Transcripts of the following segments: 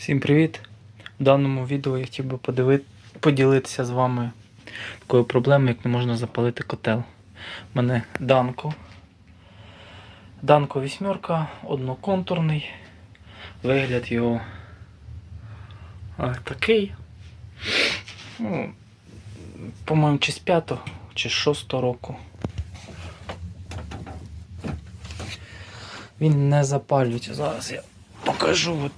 Всім привіт! В даному відео я хотів би подиви- поділитися з вами такою проблемою, як не можна запалити котел. У мене Данко. Данко вісьмерка, одноконтурний. Вигляд його такий. Ну, по-моєму, чи з 5 чи з 6 року. Він не запалюється. Зараз я покажу. От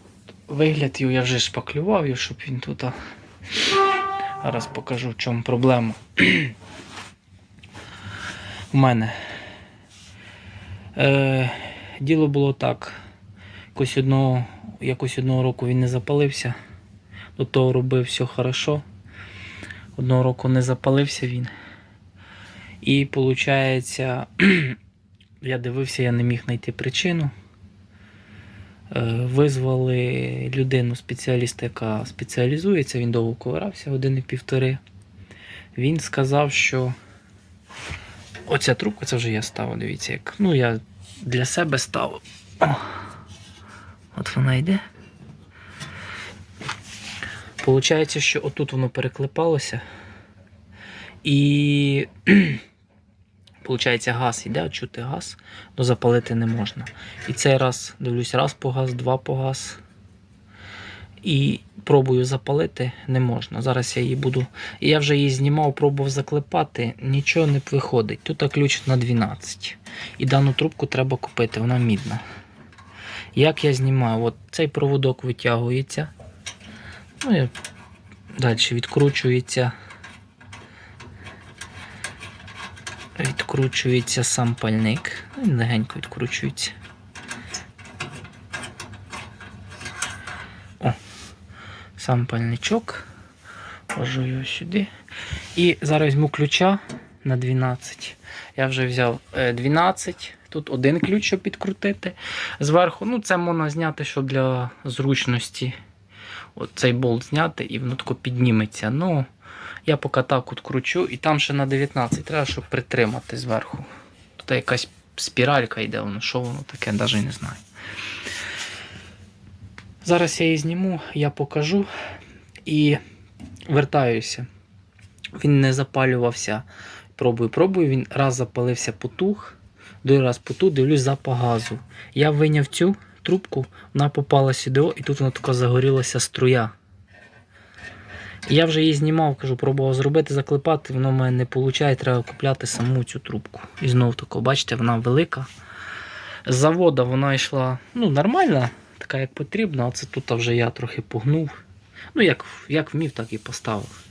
вигляд його я вже шпаклював його, щоб він тут. Зараз покажу, в чому проблема. У мене. Е, діло було так. Якось одного, якось одного року він не запалився. До того робив все хорошо. Одного року не запалився він. І виходить, я дивився, я не міг знайти причину. Е, Визвали людину, спеціаліста, яка спеціалізується, він довго ковирався, години півтори. Він сказав, що оця трубка, це вже я ставив, дивіться, як. Ну, я для себе ставив. От вона йде. Получається, що отут воно переклепалося. І Получається, газ йде, чути газ, але запалити не можна. І цей раз дивлюсь, раз погас, два погас. І пробую запалити не можна. Зараз я її буду. Я вже її знімав, пробував заклепати, нічого не виходить. Тут ключ на 12. І дану трубку треба купити, вона мідна. Як я знімаю? От цей проводок витягується. Ну і далі відкручується. Відкручується сам пальник. Ну, Він легенько відкручується. О, сам пальничок. Ложу його сюди. І зараз візьму ключа на 12. Я вже взяв е, 12. Тут один ключ, щоб підкрутити. Зверху, ну це можна зняти, щоб для зручності. От цей болт зняти і воно тако підніметься. Ну, я поки так от і там ще на 19 треба, щоб притримати зверху. Тут якась спіралька йде, воно, що воно таке, навіть не знаю. Зараз я її зніму, я покажу і вертаюся. Він не запалювався. Пробую, пробую. Він раз запалився потух, другий раз потух, дивлюсь запах газу. Я виняв цю трубку, вона попала сюди, і тут вона така загорілася струя. Я вже її знімав, кажу, пробував зробити, заклепати, воно в мене не виходить, треба купляти саму цю трубку. І знов тако, бачите, вона велика. З заводу вона йшла ну, нормальна, така як потрібно, а це тут вже я трохи погнув. Ну, як, як вмів, так і поставив.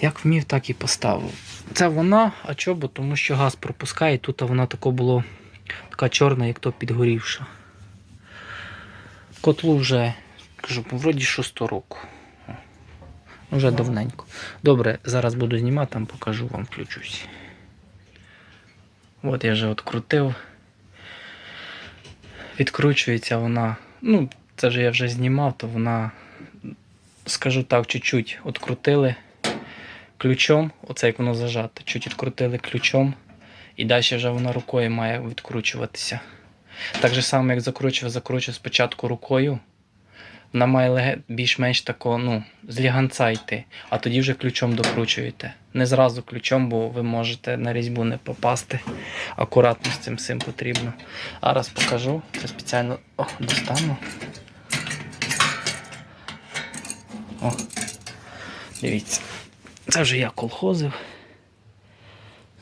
Як вмів, так і поставив. Це вона, а чого? Тому що газ пропускає, тут вона тако було така чорна, як то підгорівша. Котлу вже, кажу, вроді 6 року. Уже давненько. Добре, зараз буду знімати, там покажу вам, включусь. От я вже відкрутив. Відкручується вона. Ну, це ж я вже знімав, то вона, скажу так, чуть-чуть відкрутили ключом. Оце як воно зажато. Чуть відкрутили ключом. І далі вже вона рукою має відкручуватися. Так же само, як закручував, закручую спочатку рукою. Вона має леге- більш-менш тако, ну, з йти, а тоді вже ключом докручуєте. Не зразу ключом, бо ви можете на різьбу не попасти. Акуратно з цим всім потрібно. А покажу. Це спеціально О, достану. О, дивіться. Це вже я колхозив.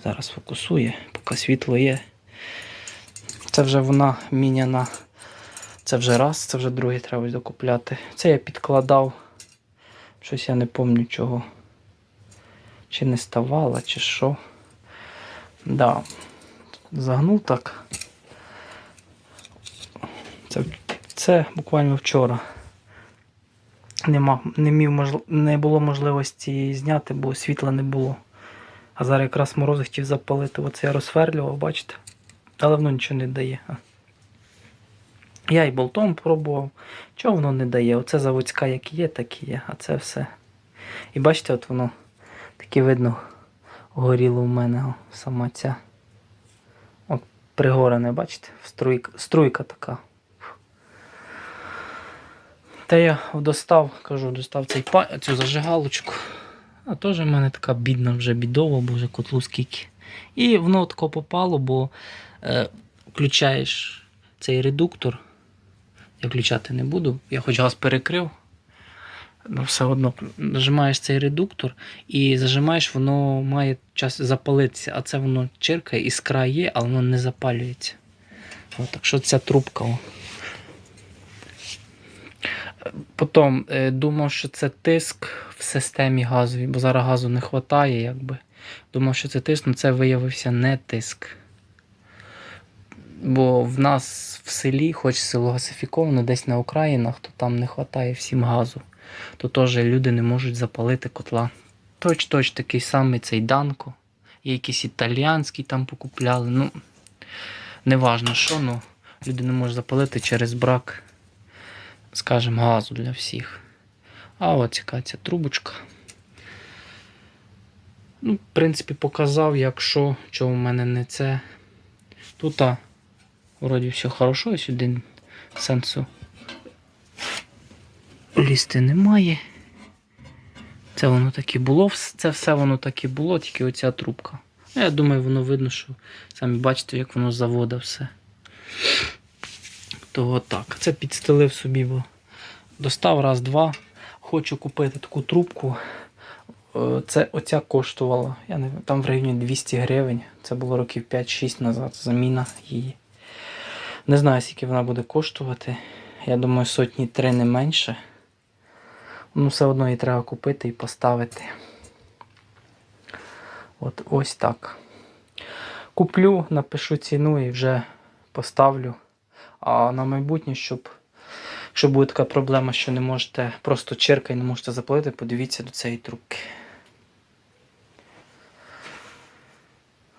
Зараз фокусує, поки світло є. Це вже вона міняна. Це вже раз, це вже другий треба докупляти. Це я підкладав. Щось я не пам'ятаю чого. Чи не ставала, чи що. Да. Загнув так. Це, це буквально вчора. Нема, не, міг, не було можливості зняти, бо світла не було. А зараз якраз морози хотів запалити. Оце я розсверлював, бачите? Але воно нічого не дає. Я і болтом пробував. Чого воно не дає? Оце заводська як є, так і є, а це все. І бачите, от воно таке видно горіло в мене о, сама ця. От пригорене, бачите? Струйка, струйка така. Та я достав, кажу, достав цей цю зажигалочку. А теж в мене така бідна вже бідова, бо вже котлу скільки. І воно тако попало, бо е, включаєш цей редуктор. Я включати не буду, я хоч газ перекрив. Ну, все одно нажимаєш цей редуктор і зажимаєш, воно має час запалитися, а це воно чиркає, іскра є, але воно не запалюється. От, так що ця трубка. Потім е, думав, що це тиск в системі газовій, бо зараз газу не вистачає, якби. Думав, що це тиск, але це виявився не тиск. Бо в нас в селі, хоч село газифіковане, десь на Українах, то там не вистачає всім газу. То теж люди не можуть запалити котла. Точ-точ такий самий цей Данко. Є якийсь італіянський там покупляли. Ну, неважно що, ну, люди не можуть запалити через брак, скажімо, газу для всіх. А ось яка ця трубочка. Ну, в принципі, показав, якщо чого в мене не це. Тут, вроді все хорошо, сюди сенсу лізти немає. Це воно так і було, це все воно так і було, тільки оця трубка. Ну, Я думаю, воно видно, що самі бачите, як воно завода все. То так. Це підстелив собі, бо достав раз-два. Хочу купити таку трубку. Е, Це оця коштувала. Я не там в районі 200 гривень. Це було років 5-6 назад. Заміна її. Не знаю, скільки вона буде коштувати. Я думаю, сотні три не менше. Ну, все одно її треба купити і поставити. От ось так. Куплю, напишу ціну і вже поставлю. А на майбутнє, щоб, якщо буде така проблема, що не можете просто черка і не можете заплатити, подивіться до цієї трубки.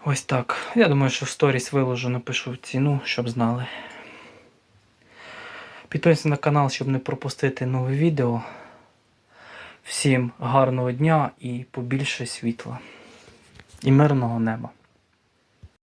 Ось так. Я думаю, що в сторіс виложу, напишу ціну, щоб знали. Підписуйтесь на канал, щоб не пропустити нове відео. Всім гарного дня і побільше світла. І мирного неба.